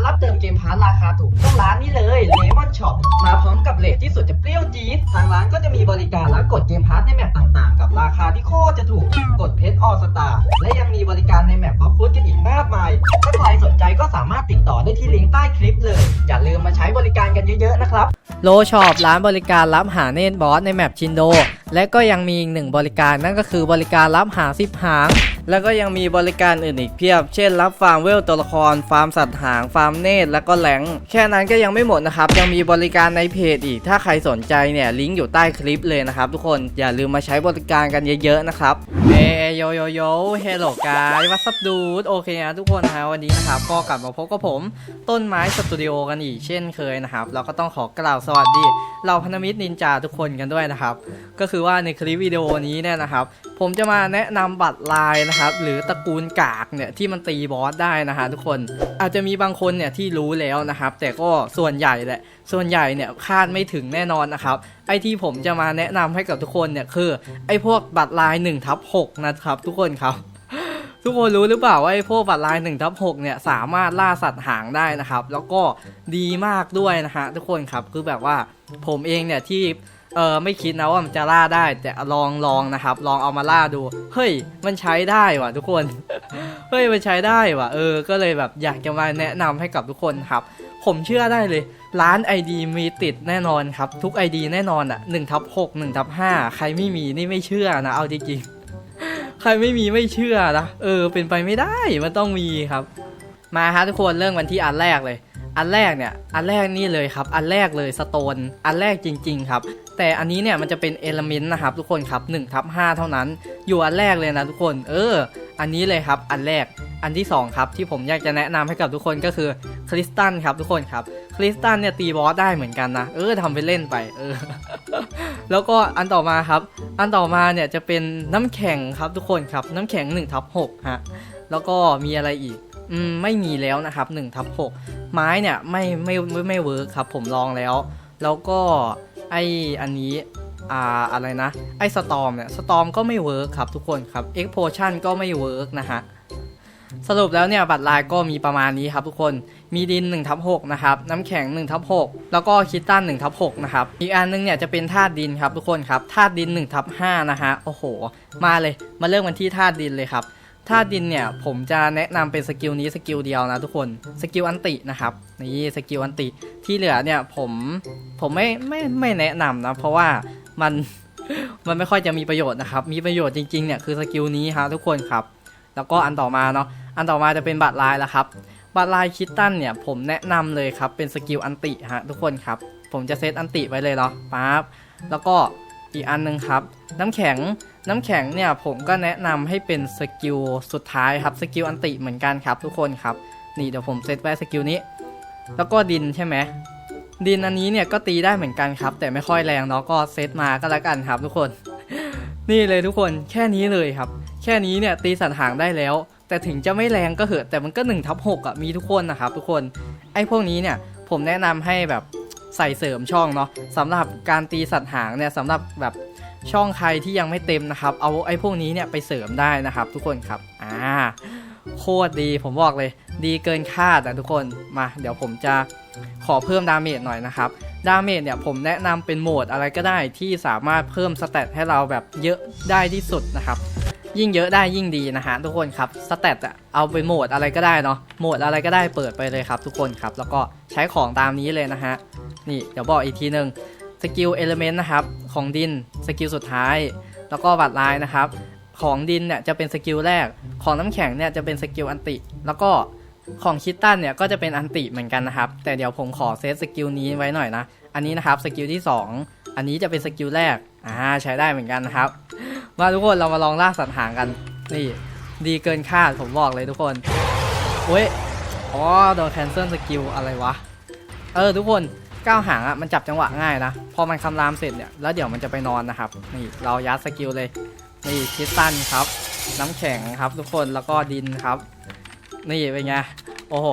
ารับเติมเกมพาร์ทราคาถูกต้องร้านนี้เลยเลมอนช็อปมาพร้อมกับเลทที่สุดจะเปรี้ยวจี๊ดทางร้านก็จะมีบริการรับกดเกมพาร์ทในแมปต่างๆ กับราคาที่โคตรจะถูกกดเพชรออสตาและยังมีบริการในแมปบล็อกฟุตกันอีกมากมาย ถ้าใครสนใจก็สามารถติดต่อได้ที่ลิงก์ใต้คลิปเลย อย่าลืมมาใช้บริการกันเยอะๆนะครับโลช็อปร้านบริการรับหาเนตบอสในแมปชินโด และก็ยังมีอีกหนึ่งบริการนั่นก็คือบริการรับหาสิบหาง แล้วก็ยังมีบริการอื่นอีกเพียบ เช่น รับฟาร์มเวลตัวละคร ฟาร์มสัตว์หาง ฟาร์มเนตแล้วก็แหลง แค่นั้นก็ยังไม่หมดนะครับ ยังมีบริการในเพจอีก ถ้าใครสนใจเนี่ยลิงก์อยู่ใต้คลิปเลยนะครับทุกคน อย่าลืมมาใช้บริการกันเยอะๆนะครับเอ้โยโยโยเฮลโลกายวัสดูดโอเคนะทุกคนนะวันนี้นะครับก็กลับมาพบกับผมต้นไม้สตูดิโอกันอีกเช่นเคยนะครับเราก็ต้องขอกล่าวสวัสดีเราพันธมิตรนินจาทุกคนกันด้วยนะครับ ก็คือว่าในคลิปวิดีโอนี้เนี่ยนะครับ ผมจะมาแนะนำบัตรลายนะครับหรือตระกูลกากเนี่ยที่มันตีบอสได้นะฮะทุกคนอาจจะมีบางคนเนี่ยที่รู้แล้วนะครับแต่ก็ส่วนใหญ่แหละส่วนใหญ่เนี่ยคาดไม่ถึงแน่นอนนะครับไอที่ผมจะมาแนะนำให้กับทุกคนเนี่ยคือไอพวกบัตรลาย1ทับ6นะครับทุกคนครับทุกคนรู้หรือเปล่าว่าไอ้พวกบัตรลาย1ทับ6เนี่ยสามารถล่าสัตว์หางได้นะครับ แล้วก็ดีมากด้วยนะฮะทุกคนครับคือแบบว่าผมเองเนี่ยที่ เออไม่คิดนะว่ามันจะล่าได้ แต่ลองลองนะครับ ลองเอามาล่าดู เฮ้ย มันใช้ได้ว่ะทุกคน เฮ้ยมันใช้ได้ว่ะ เออ ก็เลยแบบอยากจะมาแนะนำให้กับทุกคนครับ ผมเชื่อได้เลยร้าน ID มีติดแน่นอนครับ ทุก ID แน่นอนอะ1ทับ6 1ทับ5ใครไม่มีนี่ไม่เชื่อนะเอาจริงๆ ใครไม่มีไม่เชื่อนะเออ เป็นไปไม่ได้มันต้องมีครับ มาครับทุกคนเริ่มกันที่อันแรกเลย อันแรกเนี่ย อันแรกนี่เลยครับ อันแรกเลยสโตน อันแรกจริง ๆ ครับ แต่อันนี้เนี่ยมันจะเป็นเอลเมนต์นะครับทุกคนครับ1ทับ5เท่านั้น อยู่อันแรกเลยนะทุกคน เออ อันนี้เลยครับ อันแรก อันที่สองครับ ที่ผมอยากจะแนะนำให้กับทุกคนก็คือคริสตันครับทุกคนครับ คริสตันเนี่ยตีบอสได้เหมือนกันนะ เออทำไปเล่นไป เออ แล้วก็อันต่อมาครับ อันต่อมาเนี่ยจะเป็นน้ำแข็งครับทุกคนครับ น้ำแข็ง1ทับ6ฮะ แล้วก็มีอะไรอีก อืมไม่มีแล้วนะครับ1ทับ6 ไม้เนี่ยไม่ไม่ไม่ไม่เวิร์คครับผมลองแล้ว แล้วก็ไออันนี้อ่าอะไรนะ ไอสตอมเนี่ยสตอมก็ไม่เวิร์คครับทุกคนครับเอ็กโพชันก็ไม่เวิร์คนะฮะสรุปแล้วเนี่ยบัตรลายก็มีประมาณนี้ครับทุกคนมีดิน1ทับ6นะครับน้ำแข็ง1ทับ6แล้วก็คิตตัน1ทับ6นะครับอีกอันนึงเนี่ยจะเป็นธาตุดินครับทุกคนครับธาตุดิน1ทับ5นะฮะโอ้โห มาเลยมาเริ่มกันที่ธาตุดินเลยครับ ธาตุดินเนี่ยผมจะแนะนำเป็นสกิลนี้สกิลเดียวนะทุกคนสกิลอันตินะครับนี่สกิลอันติที่เหลือเนี่ยผมผมไม่ไม่ไม่แนะนำนะเพราะว่ามันมันไม่ค่อยจะมีประโยชน์นะครับ มีประโยชน์จริงๆเนี่ยคือสกิลนี้ฮะทุกคนครับ แล้วก็อันต่อมาเนาะอันต่อมาจะเป็นบัตรลายแล้วครับบัตรลายคิตตันเนี่ยผมแนะนำเลยครับเป็นสกิลอันติฮะทุกคนครับผมจะเซตอันติไว้เลยเนาะปั๊บแล้วก็ อีกอันหนึงครับ น้ำแข็งน้ำแข็งเนี่ยผมก็แนะนำให้เป็นสกิลสุดท้ายครับสกิลอันติเหมือนกันครับทุกคนครับ นี่เดี๋ยวผมเซตไว้สกิลนี้ แล้วก็ดินใช่ไหมดินอันนี้เนี่ยก็ตีได้เหมือนกันครับ แต่ไม่ค่อยแรงเนาะก็เซตมาก็แล้วกันครับ ทุกคน นี่เลยทุกคนแค่นี้เลยครับ แค่นี้เนี่ยตีสันหางได้แล้ว แต่ถึงจะไม่แรงก็เหอะแต่มันก็1ทับ6อะมีทุกคนนะครับ ทุกคนไอ้พวกนี้เนี่ยผมแนะนำให้แบบ ใส่เสริมช่องเนาะสำหรับการตีสัตว์หางเนี่ยสำหรับแบบช่องใครที่ยังไม่เต็มนะครับ เอาไอ้พวกนี้เนี่ยไปเสริมได้นะครับ ทุกคนครับอ่าโคตรดีผมบอกเลย ดีเกินคาดอะทุกคนมา เดี๋ยวผมจะขอเพิ่มดาเมจหน่อยนะครับดาเมจเนี่ยผมแนะนำเป็นโหมดอะไรก็ได้ที่สามารถเพิ่มสเตตให้เราแบบเยอะได้ที่สุดนะครับ ยิ่งเยอะได้ยิ่งดีนะฮะทุกคนครับสเตตอะเอาเป็นโหมดอะไรก็ได้เนาะโหมดอะไรก็ได้เปิดไปเลยครับ ทุกคนครับ แล้วก็ใช้ของตามนี้เลยนะฮะ นี่เดี๋ยวบอกอีกทีหนึ่งสกิลเอลเมนต์นะครับของดินสกิลสุดท้าย แล้วก็บัตรลายนะครับ ของดินเนี่ยจะเป็นสกิลแรก ของน้ำแข็งเนี่ยจะเป็นสกิลอันติ แล้วก็ของคิตตันเนี่ยก็จะเป็นอันติเหมือนกันนะครับ แต่เดี๋ยวผมขอเซตสกิลนี้ไว้หน่อยนะ อันนี้นะครับสกิลที่ 2 อันนี้จะเป็นสกิลแรกอ่าใช้ได้เหมือนกันนะครับมาทุกคนเรามาลองล่าสัตว์หางกันนี่ดีเกินคาดผมบอกเลยทุกคนเว้ยอ๋อโดนแคนเซิลสกิลอะไรวะเออทุกคน ก้าวหางอะมันจับจังหวะง่ายนะ พอมันคำรามเสร็จเนี่ยแล้วเดี๋ยวมันจะไปนอนนะครับ นี่เรายัดสกิลเลย นี่คิสตันครับ น้ำแข็งครับทุกคนแล้วก็ดินครับ นี่เป็นไงโอ้โห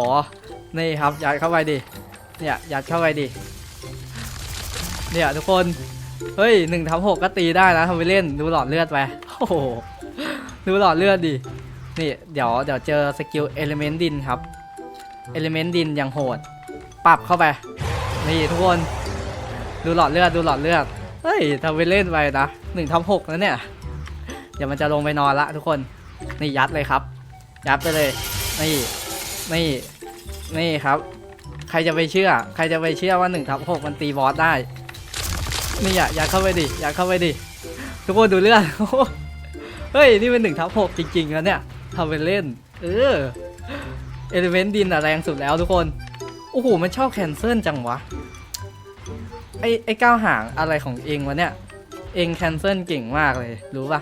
นี่ครับยัดเข้าไปดิเนี่ยยัดเข้าไปดิเนี่ยทุกคนเฮ้ยหนึ่งทับหกก็ตีได้นะทำไปเล่นดูหลอดเลือดไปโอ้โหดูหลอดเลือดดินี่เดี๋ยวเดี๋ยวเจอสกิลเอลิเมนต์ดินครับเอลิเมนต์ดินอย่างโหด ปรับเข้าไป นี่ทุกคนดูหลอดเลือดดูหลอดเลือดเฮ้ยทำไปเล่นไปนะหนึ่งทับหกแล้วเนี่ยเดี๋ยวมันจะลงไปนอนละทุกคนนี่ยัดเลยครับ ยัดไปเลยนี่นี่นี่ครับ ใครจะไปเชื่อ ใครจะไปเชื่อว่า1ทับ6มันตีบอสได้นี่อย่าอย่าเข้าไปดิอย่าเข้าไปดิทุกคนดูเลือดเฮ้ยนี่เป็น1ทับ6จริงๆแล้วเนี่ยทำเป็นเล่น เออเอลิเมนต์ดินอะแรงสุดแล้วทุกคน อ้โห มันชอบแคนเซิลจังวะ ไอไอก้าวหางอะไรของเองวะเนี่ย เองแคนเซิลเก่งมากเลย รู้ปะ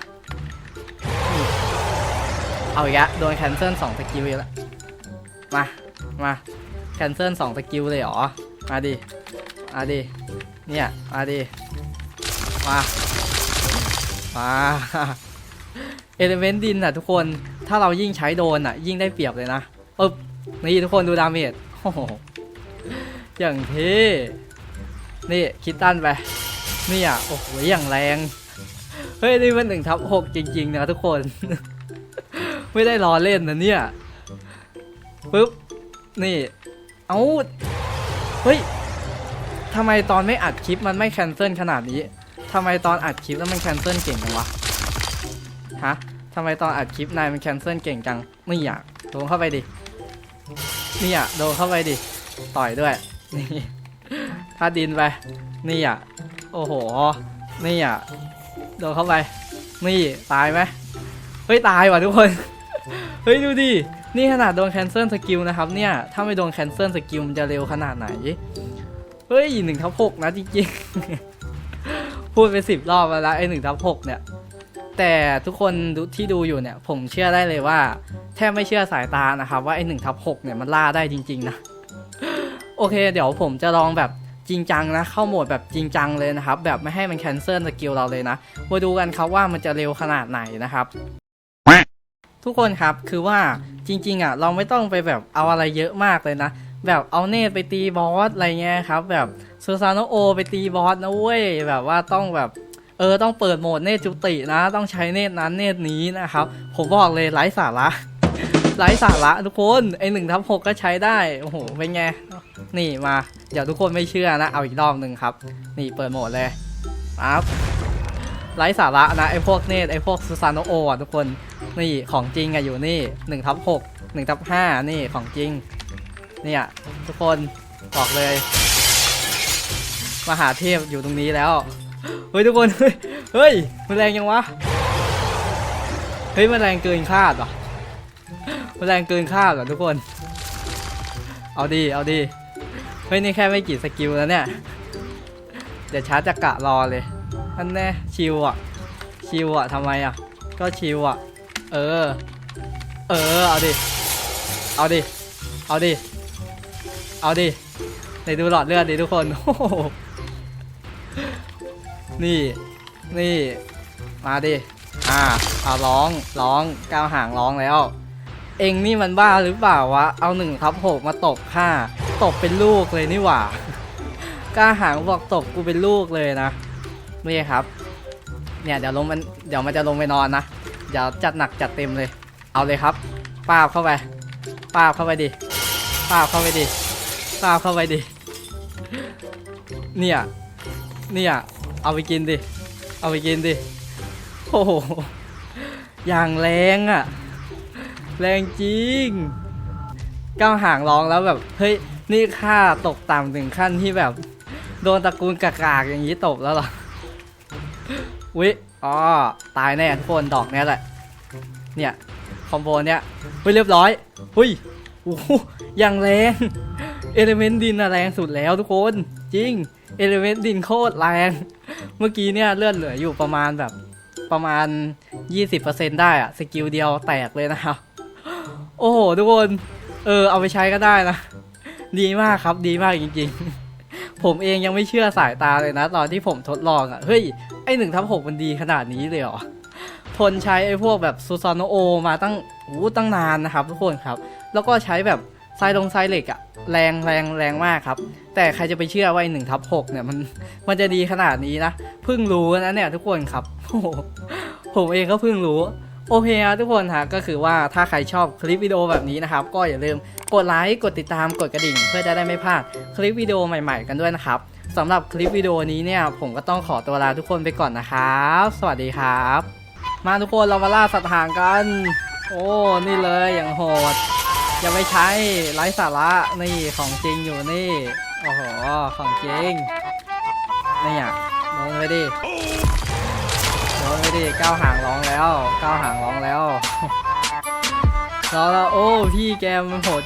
เอาอีกแล้วโดนแคนเซิลสองสกิลอีกแล้ว มา มา แคนเซิลสองสกิลเลยเหรอ มาดิ มาดิ เนี่ย มาดิ มา มาเอลิเมนต์ดินอะทุกคน ถ้าเรายิ่งใช้โดนอะ ยิ่งได้เปรียบเลยนะปึ๊บนี่ทุกคนดูดาเมจโอ้โห อย่างเท่นี่คิดตันไปนี่อะโอ้โหอย่างแรง เฮ้ย นี่มันหนึ่งทับหกจริง ๆ นะทุกคน ไม่ได้ล้อเล่นนะเนี่ยปึ๊บ นี่ เอาเฮ้ยทำไมตอนไม่อัดคลิปมันไม่แคนเซิลขนาดนี้ทำไมตอนอัดคลิปแล้วมันแคนเซิลเก่งจังวะ ฮะทำไมตอนอัดคลิปนายมันแคนเซิลเก่งจังไม่อยากโดนเข้าไปดิ นี่อะโดนเข้าไปดิ ต่อยด้วย นี่ถ้าดินไป นี่อะ โอ้โห นี่อะ โดนเข้าไป นี่ตายไหมเฮ้ยตายว่ะทุกคน เฮ้ยดูดิ นี่ขนาดโดนแคนเซิลสกิลนะครับเนี่ย ถ้าไม่โดนแคนเซิลสกิลมันจะเร็วขนาดไหน เฮ้ยหนึ่งทับหกนะจริงๆ พูดไปสิบรอบแล้วไอ้หนึ่งทับหกเนี่ย แต่ทุกคนที่ดูอยู่เนี่ย ผมเชื่อได้เลยว่า แทบไม่เชื่อสายตานะครับ ว่าไอ้หนึ่งทับหกเนี่ยมันล่าได้จริง ๆ นะ โอเค เดี๋ยวผมจะลองแบบจริงจังนะ เข้าโหมดแบบจริงจังเลยนะครับ แบบไม่ให้มันแคนเซิลสกิลเราเลยนะ มาดูกันครับว่ามันจะเร็วขนาดไหนนะครับทุกคนครับคือว่าจริง ๆอะเราไม่ต้องไปแบบเอาอะไรเยอะมากเลยนะ แบบเอาเนตไปตีบอสอะไรเงี้ยครับ แบบซูซานโนโอไปตีบอสนะเว้ยแบบว่าต้องแบบเออต้องเปิดโหมดเนตจุตินะ ต้องใช้เนตนั้นเนตนี้นะครับ ผมบอกเลยไร้สาระไร้สาระทุกคนไอหนึ่งทับหกก็ใช้ได้โอ้โหเป็นไง นี่มา เดี๋ยวทุกคนไม่เชื่อนะ เอาอีกรอบหนึ่งครับ นี่เปิดโหมดเลยครับไร้สาระนะไอพวกเนตไอพวกซูซานโนโออะทุกคน นี่ของจริงอะอยู่นี่1ทับ6 1ทับ5นี่ของจริง เนี่ยทุกคนบอกเลย มหาเทพอยู่ตรงนี้แล้ว เฮ้ยทุกคนเฮ้ยเฮ้ยมันแรงยังวะ เฮ้ยมันแรงเกินคาดว่ะมันแรงเกินคาดว่ะทุกคน เอาดีเอาดี เฮ้ยนี่แค่ไม่กี่สกิลแล้วเนี่ย เดี๋ยวชาร์จจะกะรอเลยอันแน่ชิวอะ ชิวอะทำไมอะ ก็ชิวอะ เออ เออ เอาดิ เอาดิ เอาดิ เอาดิไหนดูหลอดเลือดดิทุกคนโอ้โหนี่ นี่ มาดิ อ่าเอาร้อง ร้อง ก้าวห่างร้องแล้ว เองนี่มันบ้าหรือเปล่าวะ เอาหนึ่งทับหกมาตบข้า ตบเป็นลูกเลยนี่หว่า กล้าหางบอกตบกูเป็นลูกเลยนะนี่ครับ เนี่ยเดี๋ยวลงมันเดี๋ยวมันจะลงไปนอนนะ เดี๋ยวจัดหนักจัดเต็มเลย เอาเลยครับป้าบเข้าไปป้าบเข้าไปดิป้าบเข้าไปดิป้าบเข้าไปดิ เนี่ย เนี่ย เอาไปกินดิ เอาไปกินดิ โอ้โห อย่างแรงอะ่ะ แรงจริงก้าวห่างร้องแล้วแบบ เฮ้ย นี่ค่าตกต่ำถึงขั้นที่แบบ โดนตระกูลกากๆอย่างนี้ตบแล้วหรอวิอ๋อตายแน่ทุกคนดอกเนี้ยแหละ เนี่ยคอมโบเนี้ยเฮ้ยเรียบร้อยเฮ้ยโอ้ย่างแรงเอลิเมนต์ดินอะแรงสุดแล้วทุกคนจริงเอลิเมนต์ดินโคตรแรง เมื่อกี้เนี่ยเลือดเหลืออยู่ประมาณแบบประมาณ 20%ได้อะสกิลเดียวแตกเลยนะครับ โอ้โห ทุกคน เออ เอาไปใช้ก็ได้นะ ดีมากครับดีมากจริงๆ ผมเองยังไม่เชื่อสายตาเลยนะ ตอนที่ผมทดลองอะ่ะเฮ้ยไอหนึ่งทับหกมันดีขนาดนี้เลยเหรอทนใช้ไอพวกแบบซูซานโอมาตั้งอู้ตั้งนานนะครับ ทุกคนครับ แล้วก็ใช้แบบไซลงไซเหล็กอะแรงแรงแรงมากครับ แต่ใครจะไปเชื่อว่าหนึ่งทับหกเนี่ยมันมันจะดีขนาดนี้นะเพิ่งรู้นะเนี่ยทุกคนครับโอ้โหผมเองก็เพิ่งรู้ โอเคครับทุกคนฮะก็คือว่าถ้าใครชอบคลิปวิดีโอแบบนี้นะครับ ก็อย่าลืมกดไลค์กดติดตามกดกระดิ่ง เพื่อจะได้ไม่พลาดคลิปวิดีโอใหม่ๆ กันด้วยนะครับสำหรับคลิปวิดีโอนี้เนี่ย ผมก็ต้องขอตัวลาทุกคนไปก่อนนะครับ สวัสดีครับ มาทุกคนเรามาล่าสัตว์หางกัน โอ้นี่เลยอย่างโหดอย่าไปใช้ไร้สาระนี่ของจริงอยู่นี่โอ้โหของจริงนี่อะโดนไปดิ ดิก้าวหางร้องแล้วก้าวหางร้องแล้วร้องแล้วโอ้พี่แกมันโหด